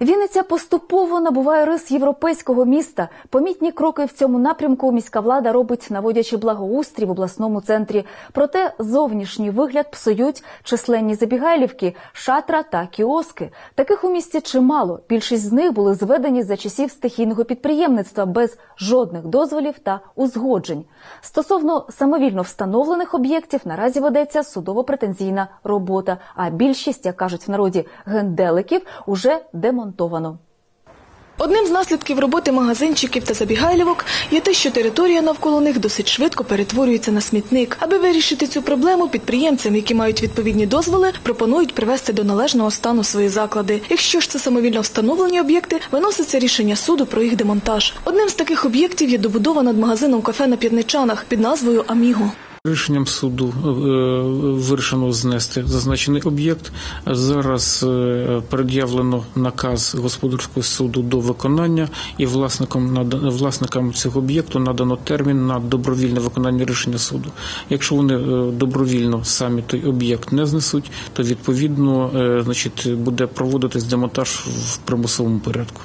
Вінниця поступово набуває рис європейського міста. Помітні кроки в цьому напрямку міська влада робить, наводячи благоустрій в обласному центрі. Проте зовнішній вигляд псують численні забігайлівки, шатра та кіоски. Таких у місті чимало. Більшість з них були зведені за часів стихійного підприємництва без жодних дозволів та узгоджень. Стосовно самовільно встановлених об'єктів наразі ведеться судово-претензійна робота. А більшість, як кажуть в народі, генделиків уже демонтовано. Одним з наслідків роботи магазинчиків та забігайлівок є те, що територія навколо них досить швидко перетворюється на смітник. Аби вирішити цю проблему, підприємцям, які мають відповідні дозволи, пропонують привести до належного стану свої заклади. Якщо ж це самовільно встановлені об'єкти, виноситься рішення суду про їх демонтаж. Одним з таких об'єктів є добудова над магазином кафе на П'ятничанах під назвою Аміго. Рішенням суду е, вирішено знести зазначений об'єкт. Зараз е, пред'явлено наказ господарського суду до виконання, і власникам нада- власникам цього об'єкту надано термін на добровільне виконання рішення суду. Якщо вони е, добровільно самі той об'єкт не знесуть, то відповідно значить буде проводитись демонтаж в примусовому порядку.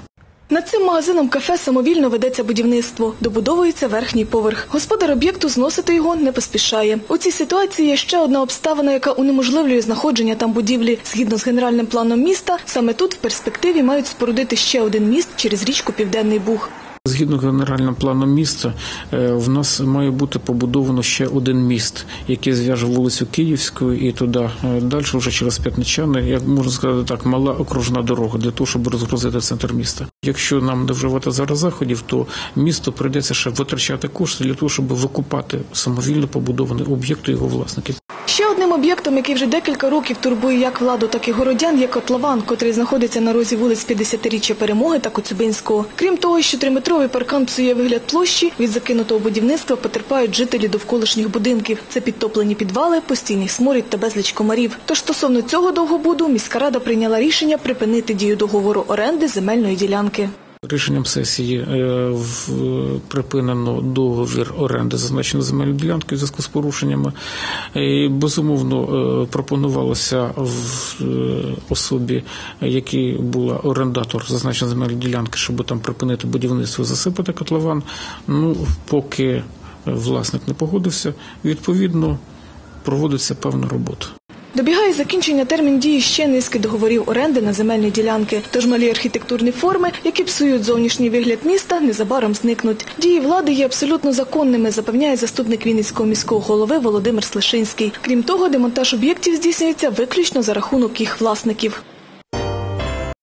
Над цим магазином кафе самовільно ведеться будівництво. Добудовується верхній поверх. Господар об'єкту зносити його не поспішає. У цій ситуації є ще одна обставина, яка унеможливлює знаходження там будівлі. Згідно з генеральним планом міста, саме тут в перспективі мають спорудити ще один міст через річку Південний Буг. Згідно з генеральним планом міста, е, в нас має бути побудовано ще один міст, який зв'яже вулицю Київську і туди е, далі, вже через П'ятничани, як можна сказати так, мала окружна дорога для того, щоб розгрузити центр міста. Якщо нам не вживати зараз заходів, то місто прийдеться ще витрачати кошти для того, щоб викупати самовільно побудований об'єкт його власників. Ще одним об'єктом, який вже декілька років турбує як владу, так і городян, є котлован, котрий знаходиться на розі вулиць 50-річчя Перемоги та Коцюбинського. Крім того, що триметровий паркан псує вигляд площі, від закинутого будівництва потерпають жителі довколишніх будинків. Це підтоплені підвали, постійний сморід та безліч комарів. Тож стосовно цього довгобуду міська рада прийняла рішення припинити дію договору оренди земельної ділянки. Рішенням сесії е, припинено договір оренди зазначеної земельної ділянки в зв'язку з порушеннями. І, безумовно, е, пропонувалося в е, особі, який була орендатор зазначеної земельної ділянки, щоб там припинити будівництво, засипати котлован. Ну, поки власник не погодився, відповідно проводиться певна робота. Добігає закінчення термін дії ще низки договорів оренди на земельні ділянки. Тож малі архітектурні форми, які псують зовнішній вигляд міста, незабаром зникнуть. Дії влади є абсолютно законними, запевняє заступник Вінницького міського голови Володимир Слишинський. Крім того, демонтаж об'єктів здійснюється виключно за рахунок їх власників.